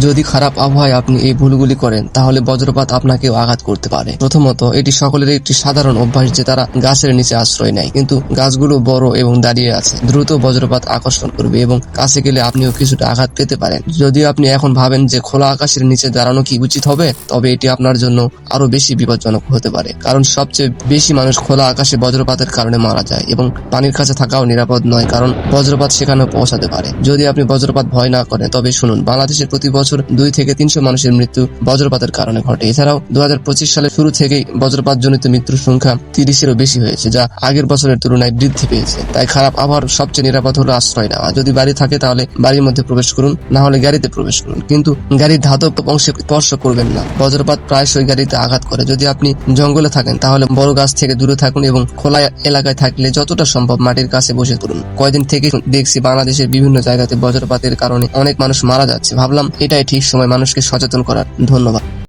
যদি খারাপ আবহাওয়ায় আপনি এই ভুলগুলি করেন, তাহলে বজ্রপাত আপনাকেও আঘাত করতে পারে। প্রথমত, এটি সকলের একটি সাধারণ অভ্যাস যে তারা গাছের নিচে আশ্রয় নেয়। কিন্তু গাছগুলো বড় এবং দাঁড়িয়ে আছে। দ্রুত বজ্রপাত আকর্ষণ করবে এবং কাছে গেলে আপনিও কিছুটা আঘাত পেতে পারেন। যদি আপনি এখন ভাবেন যে খোলা আকাশের নিচে দাঁড়ানো কি উচিত হবে, তবে এটি আপনার জন্য আরও বেশি বিপজ্জনক হতে পারে। কারণ সবচেয়ে বেশি মানুষ খোলা আকাশে বজ্রপাতের কারণে মারা যায় এবং পানির কাছে থাকাও নিরাপদ নয়, কারণ বজ্রপাত সেখানে পৌঁছাতে পারে। যদি আপনি বজ্রপাত ভয় না করেন, তবে শুনুন, বাংলাদেশের প্রতি বছর দুই থেকে তিনশো মানুষের মৃত্যু বজ্রপাতের কারণে ঘটে। এছাড়াও দু সালের শুরু থেকেই বজ্রপাত জনিত মৃত্যুর সংখ্যা তিরিশেরও বেশি হয়েছে, যা আগের বছরের তুলনায় বৃদ্ধি পেয়েছে। তাই খারাপ আবহাওয়ার সবচেয়ে নিরাপদ হলো আশ্রয় নেওয়া। যদি বাড়ি থাকে তাহলে বাড়ির মধ্যে প্রবেশ করুন, না হলে গাড়িতে প্রবেশ করুন। কিন্তু গাড়ির ধাতব অংশে স্পর্শ করবেন না। বজ্রপাত প্রায়শই গাড়িতে আঘাত করে। যদি আপনি জঙ্গলে থাকেন, তাহলে বড় গাছ থেকে দূরে থাকুন এবং খোলা এলাকায় থাকলে যতটা সম্ভব মাটির কাছে বসে পড়ুন। কয়দিন থেকে দেখছি বাংলাদেশের বিভিন্ন জায়গাতে বজ্রপাতের কারণে অনেক মানুষ মারা যাচ্ছে। ভাবলাম এটাই ঠিক সময় মানুষকে সচেতন করার। ধন্যবাদ।